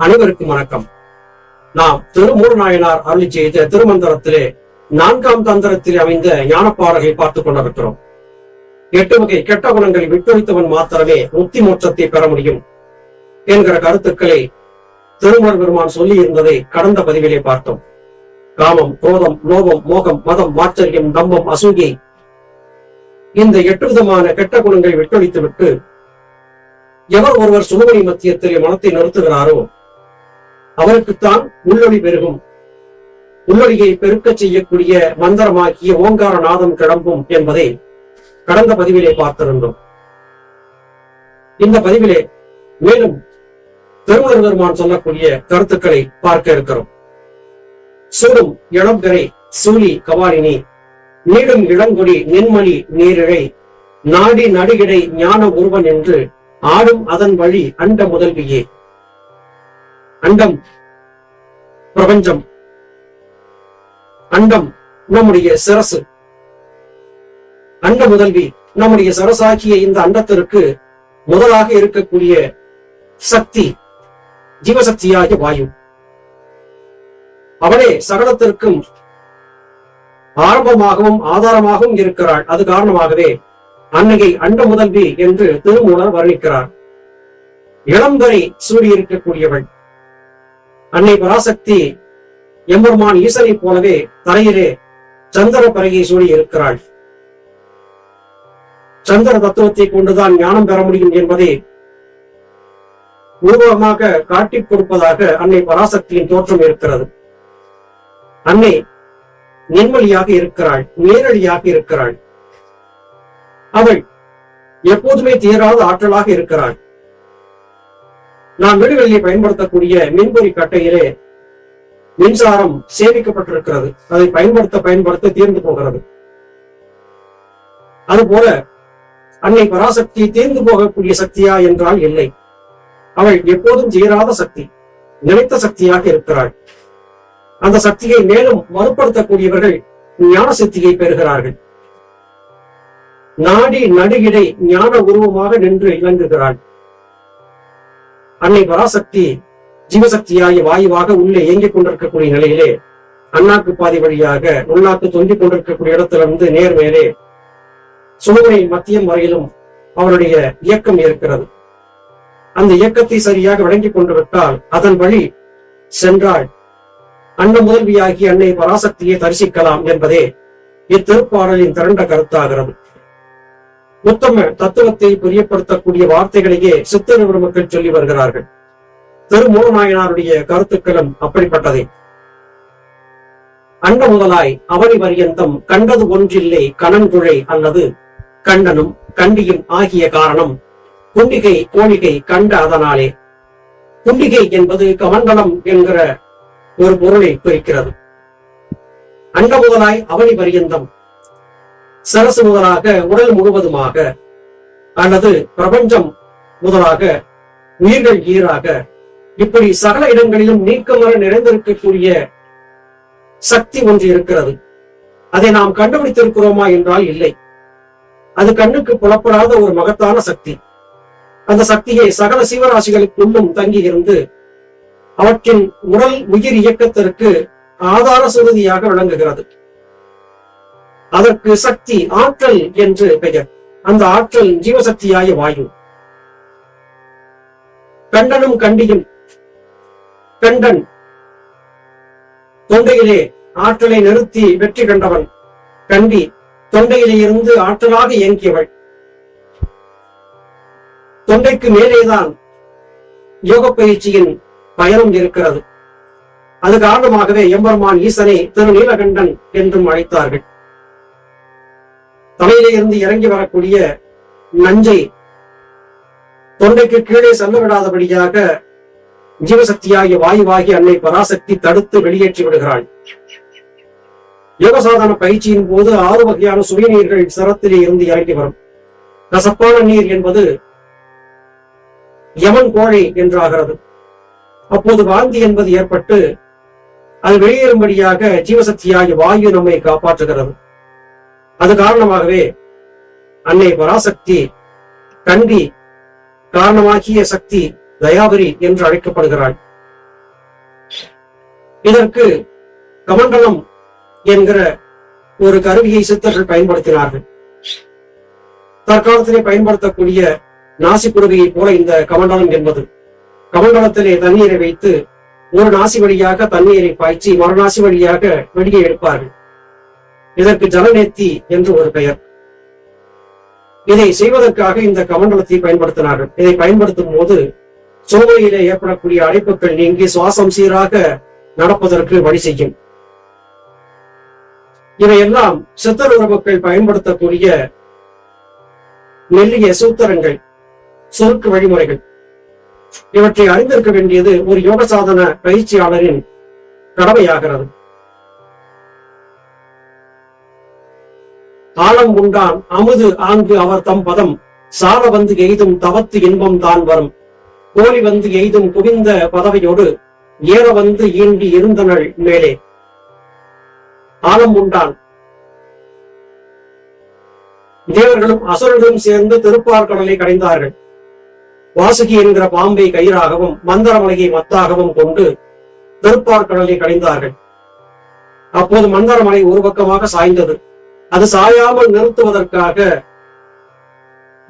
அனைவருக்கும் வணக்கம். நாம் திருமூலநாயனார் அருளி செய்த திருமந்திரத்திலே நான்காம் தந்திரத்தில் அமைந்த ஞானப்பாடலை பார்த்துக் கொண்டிருக்கிறோம். எட்டு வகை கெட்ட குணங்களை விட்டொழித்தவன் மாத்திரமே முக்தி மோட்சத்தை பெற முடியும் என்கிற கருத்துக்களை திருமூர் பெருமான் சொல்லி இருந்ததை கடந்த பதிவிலே பார்த்தோம். காமம் குரோதம் லோபம் மோகம் மதம் மாச்சரியம் தம்பம் அசூகி இந்த எட்டு விதமான கெட்ட குணங்களை விட்டொழித்து விட்டு எவர் ஒருவர் சுகமணி மத்தியத்திலே மனத்தை நிறுத்துகிறாரோ அவருக்குத்தான் உள்ளொளி பெருகும். உள்ளொளியை பெருக்கச் செய்யக்கூடிய மந்திரமாகிய ஓங்கார நாதம் கிளம்பும் என்பதை கடந்த பதிவிலே பார்த்திருந்தோம். இந்த பதிவிலே மேலும் திருமணர் பெருமான் சொல்லக்கூடிய கருத்துக்களை பார்க்க இருக்கிறோம். சூடும் இளம்பெறை சூலி கவாலினி நீடும் இளங்கொடி நென்மணி நீரிழை நாடி நடுகிடை ஞான உருவன் என்று ஆடும் அதன் வழி அண்ட முதல்வியே. அண்டம் பிரபஞ்சம். அண்டம் நம்முடைய சிரசு. அண்ட முதல்வி நம்முடைய சரசாக்கிய இந்த அண்டத்திற்கு முதலாக இருக்கக்கூடிய சக்தி ஜீவசக்தியாகிய வாயு. அவளே சகலத்திற்கும் ஆரம்பமாகவும் ஆதாரமாகவும் இருக்கிறாள். அது காரணமாகவே அன்னையை அண்ட முதல்வி என்று திருமூலர் வர்ணிக்கிறார். இளம்பரை சூடியிருக்கக்கூடியவள் அன்னை பராசக்தி எம்பெருமான் ஈசனை போலவே தரையிலே சந்திர பரகை சூடி இருக்கிறாள். சந்திர தத்துவத்தை கொண்டுதான் ஞானம் பெற முடியும் என்பதை உருவமாக காட்டிக் கொடுப்பதாக அன்னை பராசக்தியின் தோற்றம் இருக்கிறது. அன்னை நெர்மலியாக இருக்கிறாள் நேரடியாக இருக்கிறாள். அவள் எப்போதுமே தீராத ஆற்றலாக இருக்கிறாள். நாம் வீடுகளிலே பயன்படுத்தக்கூடிய மின்பொறி கட்டையிலே மின்சாரம் சேமிக்கப்பட்டிருக்கிறது. அதை பயன்படுத்த பயன்படுத்த தீர்ந்து போகிறது. அதுபோல அன்னை பராசக்தி தீர்ந்து போகக்கூடிய சக்தியா என்றால் இல்லை. அவள் எப்போதும் தீராத சக்தி நிலைத்த சக்தியாக இருக்கிறாள். அந்த சக்தியை மேலும் மறுபடுத்தக்கூடியவர்கள் ஞான சக்தியை பெறுகிறார்கள். நாடி நடுகிடை ஞான உருவமாக நின்று இயங்குகிறாள். அன்னை பராசக்தி ஜீவசக்தியாகிய வாயுவாக உள்ளே இயங்கிக் கொண்டிருக்கக்கூடிய நிலையிலே அண்ணாக்கு பாதி வழியாக உள்நாக்கு தொங்கிக் கொண்டிருக்கக்கூடிய இடத்திலிருந்து நேர் மேலே சுடுமுனை மத்தியம் வரையிலும் அவருடைய இயக்கம் இருக்கிறது. அந்த இயக்கத்தை சரியாக விளங்கிக் கொண்டு விட்டால் அதன் வழி சென்றால் அன்ன முதல்வியாகி அன்னை பராசக்தியை தரிசிக்கலாம் என்பதே இத்திருப்பாடலின் திரண்ட கருத்தாகிறது. உத்தம தத்துவத்தை புரியப்படுத்தக்கூடிய வார்த்தைகளையே சித்தர் மக்கள் சொல்லி வருகிறார்கள். திருமூலநாயனாருடைய கருத்துக்களும் அப்படிப்பட்டதே. அண்ட முதலாய் அவரி பரியந்தம் கண்டது ஒன்றில்லை கணன்குழை அல்லது கண்ணனும் கண்டியும் ஆகிய காரணம் குண்டிகை கோணிகை கண்ட அதனாலே. குண்டிகை என்பது கமண்டலம் என்கிற ஒரு பொருளை குறிக்கிறது. அண்ட முதலாய் அவனி பரியந்தம் சரசு முதலாக உடல் முழுவதுமாக அல்லது பிரபஞ்சம் முதலாக உயிர்கள் ஈராக. இப்படி சகல இடங்களிலும் நீக்கமர நிறைந்திருக்கக்கூடிய சக்தி ஒன்று இருக்கிறது. அதை நாம் கண்டுபிடித்திருக்கிறோமா என்றால் இல்லை. அது கண்ணுக்கு புலப்படாத ஒரு மகத்தான சக்தி. அந்த சக்தியை சகல சீவராசிகளுக்குள்ளும் தங்கி இருந்து அவற்றின் உடல் உயிர் இயக்கத்திற்கு ஆதார சுருதியாக விளங்குகிறது அதற்கு சக்தி ஆற்றல் என்று பெயர். அந்த ஆற்றல் ஜீவசக்தியாய வாயு. கண்டனும் கண்டியும் கண்டன். தொண்டையிலே ஆற்றலை நிறுத்தி வெற்றி கண்டவன். கண்டி தொண்டையிலே இருந்து ஆற்றலாக இயங்கியவள். தொண்டைக்கு மேலேதான் யோக பயிற்சியின் பயணம் இருக்கிறது. அது காரணமாகவே எம்பெருமான் ஈசனை திரு நீலகண்டன் என்றும் அழைத்தார்கள். தலையிலே இருந்து இறங்கி வரக்கூடிய நஞ்சை தொண்டைக்கு கீழே செல்ல விடாதபடியாக ஜீவசக்தியாகிய வாயுவாகி அன்னை பராசக்தி தடுத்து வெளியேற்றி விடுகிறாள். யோகசாதன பயிற்சியின் போது ஆறு வகையான சுயநீர்கள் சரத்திலே இருந்து இறங்கி வரும். கசப்பான நீர் என்பது யமன் கோழை என்றாகிறது. அப்போது வாந்தி என்பது ஏற்பட்டு அது வெளியேறும்படியாக ஜீவசக்தியாகிய வாயு நம்மை காப்பாற்றுகிறது. அது காரணமாகவே அன்னை பராசக்தி கண்டி காரணமாகிய சக்தி தயாபரி என்று அழைக்கப்படுகிறாள். இதற்கு கமண்டலம் என்கிற ஒரு கருவியை சித்தர்கள் பயன்படுத்தினார்கள். தற்காலத்திலே பயன்படுத்தக்கூடிய நாசி குருவியை போல இந்த கமண்டலம் என்பது. கமண்டலத்திலே தண்ணீரை வைத்து ஒரு நாசி வழியாக தண்ணீரை பாய்ச்சி மறுநாசி வழியாக வெளியே எடுப்பார்கள். இதற்கு ஜலநேத்தி என்று ஒரு பெயர். இதை செய்வதற்காக இந்த கமண்டலத்தை பயன்படுத்தினார்கள். இதை பயன்படுத்தும் போது சோமையிலே ஏற்படக்கூடிய அடைப்புகள் நீங்கி சுவாசம் சீராக நடப்பதற்கு வழி செய்யும். இவையெல்லாம் சித்தர் உறவுகள் பயன்படுத்தக்கூடிய மெல்லிய சூத்திரங்கள் சுருக்கு வழிமுறைகள். இவற்றை அறிந்திருக்க வேண்டியது ஒரு யோக சாதன பயிற்சியாளரின் கடமையாகிறது. ஆழம் உண்டான் அமுது ஆங்கு அவர் தம் பதம். சால வந்து எய்தும் தவத்து இன்பம் தான் வரும். கோழி வந்து எய்தும் குவிந்த பதவையோடு ஏற வந்து ஈண்டி இருந்தனள் மேலே. ஆழம் உண்டான். தேவர்களும் அசுரர்களும் சேர்ந்து திருப்பார் கடலை கடைந்தார்கள். வாசுகி என்கிற பாம்பை கயிறாகவும் மந்தரமலையை மத்தாகவும் கொண்டு திருப்பார் கடலை கடைந்தார்கள். அப்போது மந்தரமலை ஒரு பக்கமாக சாய்ந்தது. அது சாயாமல் நிறுத்துவதற்காக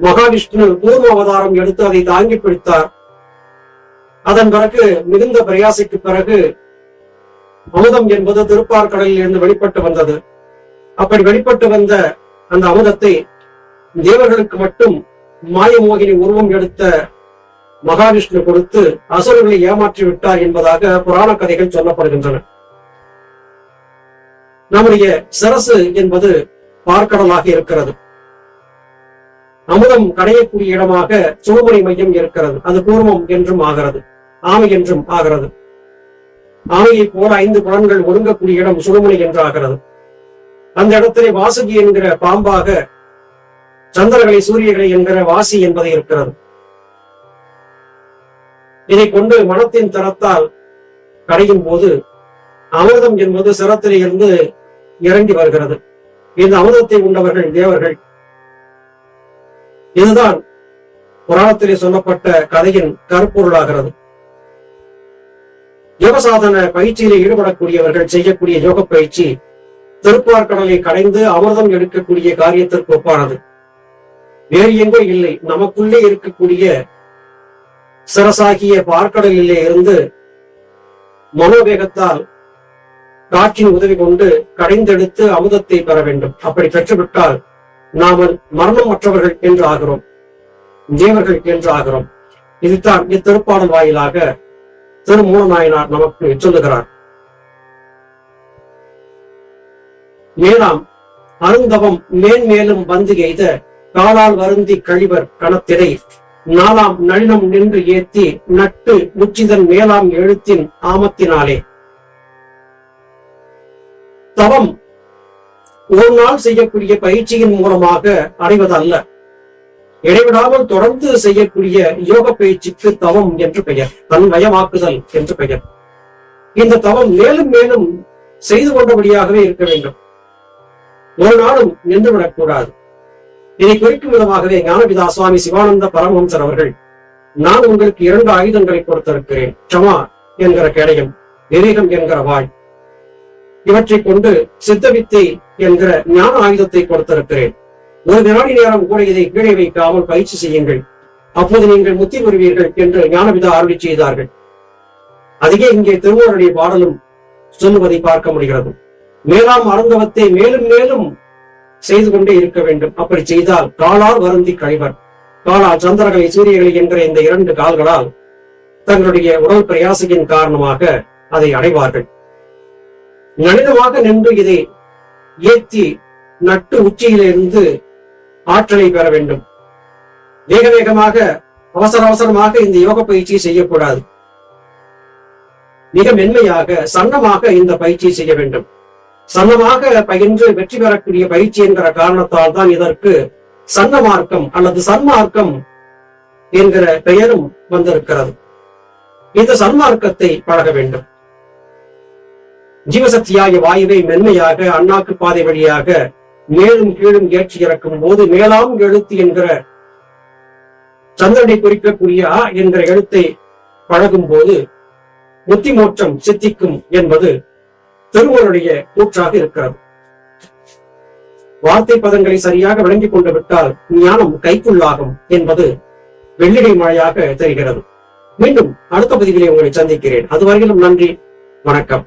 மகாவிஷ்ணு பூர்வ அவதாரம் எடுத்து அதை தாங்கி பிடித்தார். அதன் பிறகு மிகுந்த பிரயாசிக்கு பிறகு அமுதம் என்பது திருப்பார் கடலில் இருந்து வெளிப்பட்டு வந்தது. அப்படி வெளிப்பட்டு வந்த அந்த அமுதத்தை தேவர்களுக்கு மட்டும் மாயமோகினி உருவம் எடுத்த மகாவிஷ்ணு கொடுத்து அசுரர்களை ஏமாற்றி விட்டார் என்பதாக புராண கதைகள் சொல்லப்படுகின்றன. நம்முடைய சரசு என்பது பார்க்கடலாக இருக்கிறது. அமுதம் கடையக்கூடிய இடமாக சுழுமணி மையம் இருக்கிறது. அது பூர்வம் என்றும் ஆகிறது. ஆமை என்றும் ஆகிறது. ஆமையை போல ஐந்து புலன்கள் ஒடுங்கக்கூடிய இடம் சுழுமணி என்று ஆகிறது. அந்த இடத்திலே வாசுகி என்கிற பாம்பாக சந்திரகளை சூரியகளை என்கிற வாசி என்பது இருக்கிறது. இதை கொண்டு மனத்தின் தரத்தால் கடையும் போது அமிர்தம் என்பது சிரத்திலிருந்து இறங்கி வருகிறது. இந்த அமிர்தத்தை உண்டவர்கள் தேவர்கள். இதுதான் புராணத்திலே சொல்லப்பட்ட கதையின் கருப்பொருளாகிறது. யோகசாதன பயிற்சியிலே ஈடுபடக்கூடியவர்கள் செய்யக்கூடிய யோக பயிற்சி திருப்பார்கடலை கடைந்து அமிர்தம் எடுக்கக்கூடிய காரியத்திற்கு ஒப்பானது. வேறு எங்கோ இல்லை. நமக்குள்ளே இருக்கக்கூடிய சிரசாகிய பார்க்கடலிலே இருந்து மனோவேகத்தால் காற்றின் உதவி கொண்டு கடைந்தெடுத்து அமுதத்தை பெற வேண்டும். அப்படி பெற்றுவிட்டால் நாம் மரணம் மற்றவர்கள் என்று ஆகிறோம் தேவர்கள் என்று ஆகிறோம் இதுதான் இத்திருப்பாடல் வாயிலாக திருமூலநாயனார் நமக்கு சொல்லுகிறார். மேலாம் அருந்தவம் மேன்மேலும் வந்து எய்த காலால் வருந்தி கழிவர் கணத்திரை. நாலாம் நளினம் நின்று ஏத்தி நட்டு முச்சிதன் மேலாம் எழுத்தின் ஆமத்தினாலே. தவம் ஒரு நாள் செய்யக்கூடிய பயிற்சியின் மூலமாக அடைவதல்ல. இடைவிடாமல் தொடர்ந்து செய்யக்கூடிய யோக பயிற்சிக்கு தவம் என்று பெயர் தன்மயமாக்குதல் என்று பெயர். இந்த தவம் மேலும் மேலும் செய்து கொண்டபடியாகவே இருக்க வேண்டும். ஒரு நாளும் நின்றுவிடக்கூடாது இதை குறிக்கும் விதமாகவே ஞானபிதா சுவாமி சிவானந்த பரமஹம்சர் அவர்கள் நான் உங்களுக்கு இரண்டு ஆயுதங்களை கொடுத்திருக்கிறேன் க்ஷமா என்கிற கேடயம் விவேகம் என்கிற வாழ். இவற்றை கொண்டு சித்தவித்தை என்கிற ஞான ஆயுதத்தை கொடுத்திருக்கிறேன். ஒரு வினாடி நேரம் கூட இதை கீழே வைக்காமல் பயிற்சி செய்யுங்கள். அப்போது நீங்கள் முத்தி பெறுவீர்கள் என்று ஞானபிதா அருளி செய்தார்கள். அதையே இங்கே திருவோருடைய பாடலும் சொல்லுவதை பார்க்க முடிகிறது. மேலாம் அருந்தவத்தை மேலும் மேலும் செய்து கொண்டே இருக்க வேண்டும். அப்படி செய்தால் காலால் வருந்தி கழிவர். காலால் சந்திரகளை சூரியகளை என்கிற இந்த இரண்டு கால்களால் தங்களுடைய உடல் பிரயாசையின் காரணமாக அதை அடைவார்கள். நளினமாக நின்று இதை ஏத்தி நட்டு உச்சியிலிருந்து ஆற்றலை பெற வேண்டும். வேக வேகமாக அவசர அவசரமாக இந்த யோக பயிற்சியை செய்யக்கூடாது. மிக மென்மையாக சன்னமாக இந்த பயிற்சியை செய்ய வேண்டும். சன்னமாக பயின்று வெற்றி பெறக்கூடிய பயிற்சி என்கிற காரணத்தால் தான் இதற்கு சன்ன மார்க்கம் அல்லது சன்மார்க்கம் என்கிற பெயரும் வந்திருக்கிறது. இந்த சன்மார்க்கத்தை பழக வேண்டும். ஜீவசக்தியாகிய வாயுவை மென்மையாக அண்ணாக்கு பாதை வழியாக மேலும் கீழும் ஏற்றி இறக்கும் போது மேலாம் எழுத்து என்கிற சந்திரனை குறிக்கக்கூடிய ஆ என்கிற எழுத்தை பழகும் போது புத்தி மோட்சம் சித்திக்கும் என்பது திருமூலருடைய கூற்றாக இருக்கிறது. வார்த்தை பதங்களை சரியாக விளங்கிக் கொண்டு விட்டால் ஞானம் கைக்குள்ளாகும் என்பது வெள்ளிடை மழையாக தெரிகிறது. மீண்டும் அடுத்த பதிவிலே உங்களை சந்திக்கிறேன். அதுவரையிலும் நன்றி வணக்கம்.